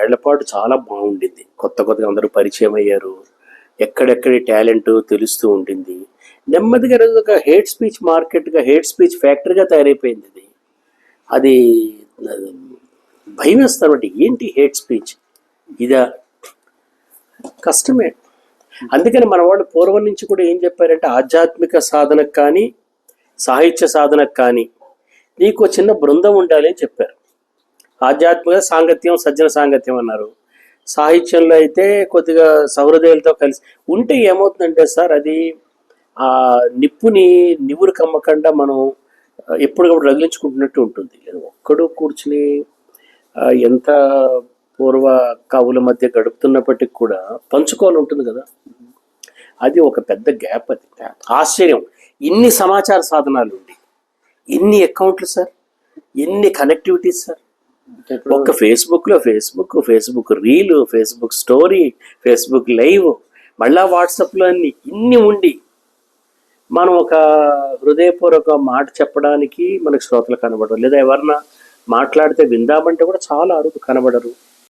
ఏళ్ళ పాటు చాలా బాగుండింది. కొత్త కొత్తగా అందరూ పరిచయం అయ్యారు. ఎక్కడెక్కడి టాలెంట్ తెలుస్తూ ఉండింది. నెమ్మదిగా ఒక హేట్ స్పీచ్ మార్కెట్గా హేట్ స్పీచ్ ఫ్యాక్టరీగా తయారైపోయింది అది. అది భయం వేస్తారు ఏంటి హేట్ స్పీచ్? ఇదా? కష్టమే. అందుకని మన వాళ్ళు పూర్వం నుంచి కూడా ఏం చెప్పారంటే ఆధ్యాత్మిక సాధనకు కానీ సాహిత్య సాధనకు కానీ నీకు ఒక చిన్న బృందం ఉండాలి అని చెప్పారు. ఆధ్యాత్మిక సాంగత్యం సజ్జన సాంగత్యం అన్నారు. సాహిత్యంలో అయితే కొద్దిగా సౌహృదయులతో కలిసి ఉంటే ఏమవుతుందంటే సార్ అది ఆ నిప్పుని నివురు కమ్మకుండా మనం ఎప్పటికప్పుడు రగిలించుకుంటున్నట్టు ఉంటుంది. ఒక్కడు కూర్చుని ఎంత పూర్వ కవుల మధ్య గడుపుతున్నప్పటికి కూడా పంచుకోవాలి ఉంటుంది కదా. అది ఒక పెద్ద గ్యాప్ అది. ఆశ్చర్యం. ఇన్ని సమాచార సాధనాలు ఉండి ఇన్ని అకౌంట్లు సార్ ఎన్ని కనెక్టివిటీస్ సార్ ఒక్క ఫేస్బుక్లో Facebook Facebook reel Facebook story Facebook live మళ్ళా వాట్సాప్లో అన్ని ఇన్ని ఉండి మనం ఒక హృదయపూర్వక మాట చెప్పడానికి మనకు శ్రోతలు కనబడరు. లేదా ఎవరన్నా మాట్లాడితే విందామంటే కూడా చాలా అరుదు కనబడరు.